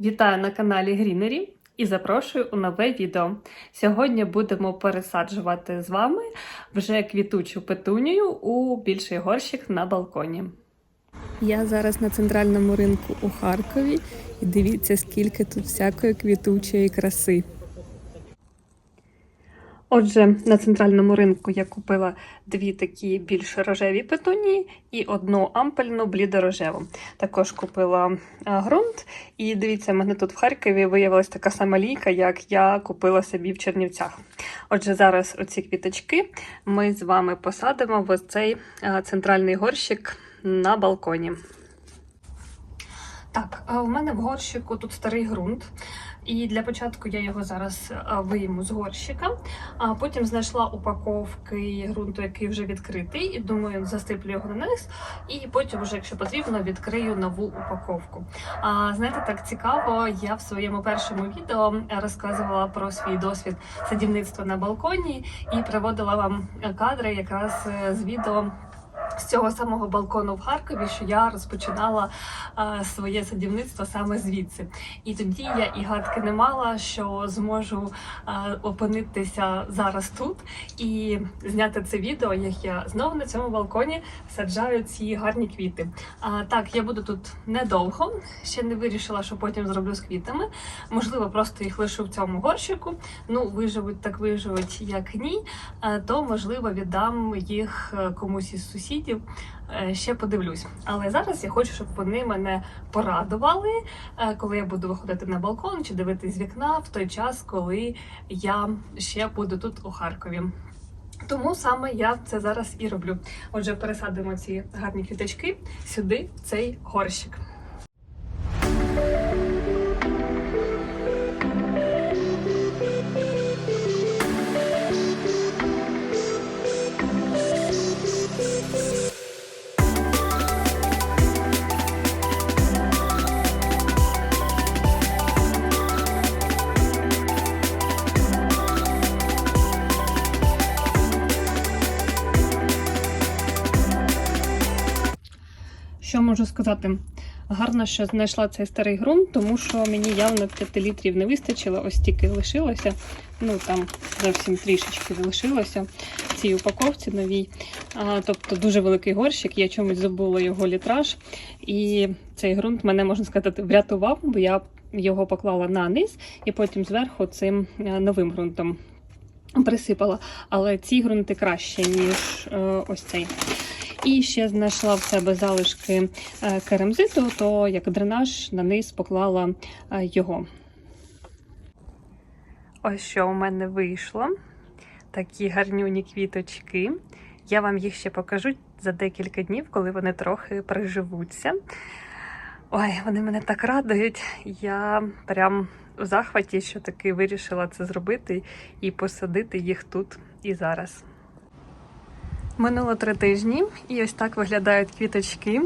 Вітаю на каналі Грінері і запрошую у нове відео. Сьогодні будемо пересаджувати з вами вже квітучу петунію у більший горщик на балконі. Я зараз на центральному ринку у Харкові і дивіться, скільки тут всякої квітучої краси. Отже, на центральному ринку я купила дві такі більш рожеві петунії і одну ампельну блідорожеву. Також купила а, ґрунт. І дивіться, в мене тут в Харкові виявилась така сама лійка, як я купила собі в Чернівцях. Отже, зараз оці квіточки ми з вами посадимо в цей центральний горщик на балконі. Так, у мене в горщику тут старий ґрунт. І для початку я його зараз вийму з горщика, а потім знайшла упаковки ґрунту, який вже відкритий, і думаю, засиплю його на низ, і потім, вже, якщо потрібно, відкрию нову упаковку. А знаєте, так цікаво, я в своєму першому відео розказувала про свій досвід садівництва на балконі і приводила вам кадри якраз е, з відео. З цього самого балкону в Харкові, що я розпочинала а, своє садівництво саме звідси. І тоді я і гадки не мала, що зможу а, опинитися зараз тут і зняти це відео, як я знову на цьому балконі саджаю ці гарні квіти. А, так, я буду тут недовго, ще не вирішила, що потім зроблю з квітами. Можливо, просто їх лишу в цьому горщику. Ну, виживуть так виживуть, як ні. А, то можливо віддам їх е, комусь із сусідів. Е, Ще подивлюсь, але зараз я хочу, щоб вони мене порадували, е, коли я буду виходити на балкон чи дивитись з вікна в той час, коли я ще буду тут у Харкові. Тому саме я це зараз і роблю. Отже, пересадимо ці гарні квіточки сюди, в цей горщик. Що можу сказати? Гарно, що знайшла цей старий ґрунт, тому що мені явно 5 літрів не вистачило, ось тільки лишилося. Ну там зовсім трішечки залишилося в цій упаковці новій. А, тобто дуже великий горщик, я чомусь забула його літраж. І цей ґрунт мене можна сказати врятував, бо я його поклала на низ і потім зверху цим е, новим ґрунтом присипала. Але ці ґрунти краще, ніж е, ось цей. І ще знайшла в себе залишки е, керамзиту, то як дренаж на низ поклала е, його. Ось що у мене вийшло. Такі гарнюні квіточки. Я вам їх ще покажу за декілька днів, коли вони трохи приживуться. Ой, вони мене так радують. Я прям у захваті, що таки вирішила це зробити і посадити їх тут і зараз. Минуло три тижні, і ось так виглядають квіточки.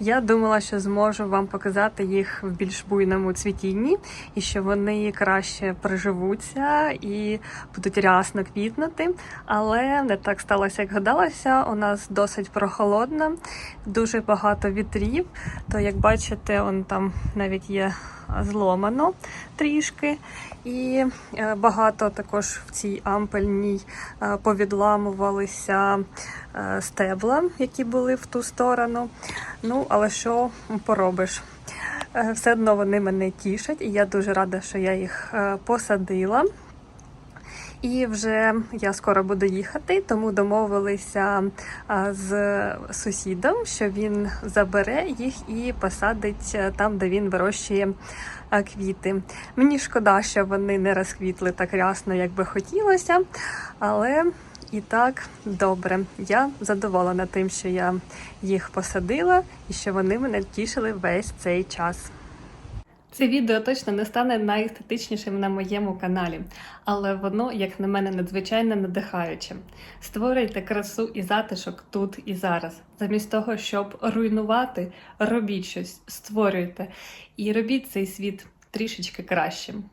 Я думала, що зможу вам показати їх в більш буйному цвітінні, і що вони краще приживуться і будуть рясно квітнути. Але не так сталося, як гадалося. У нас досить прохолодно, дуже багато вітрів. То, як бачите, он там навіть є зломано трішки. І е, багато також в цій ампельній е, повідламувалися е, стебла, які були в ту сторону. Ну, але що поробиш? Все одно вони мене тішать, і я дуже рада, що я їх посадила. І вже я скоро буду їхати, тому домовилися з сусідом, що він забере їх і посадить там, де він вирощує квіти. Мені шкода, що вони не розквітли так рясно, як би хотілося, але і так добре. Я задоволена тим, що я їх посадила і що вони мене тішили весь цей час. Це відео точно не стане найестетичнішим на моєму каналі, але воно, як на мене, надзвичайно надихаюче. Створюйте красу і затишок тут і зараз. Замість того, щоб руйнувати, робіть щось, створюйте і робіть цей світ трішечки кращим.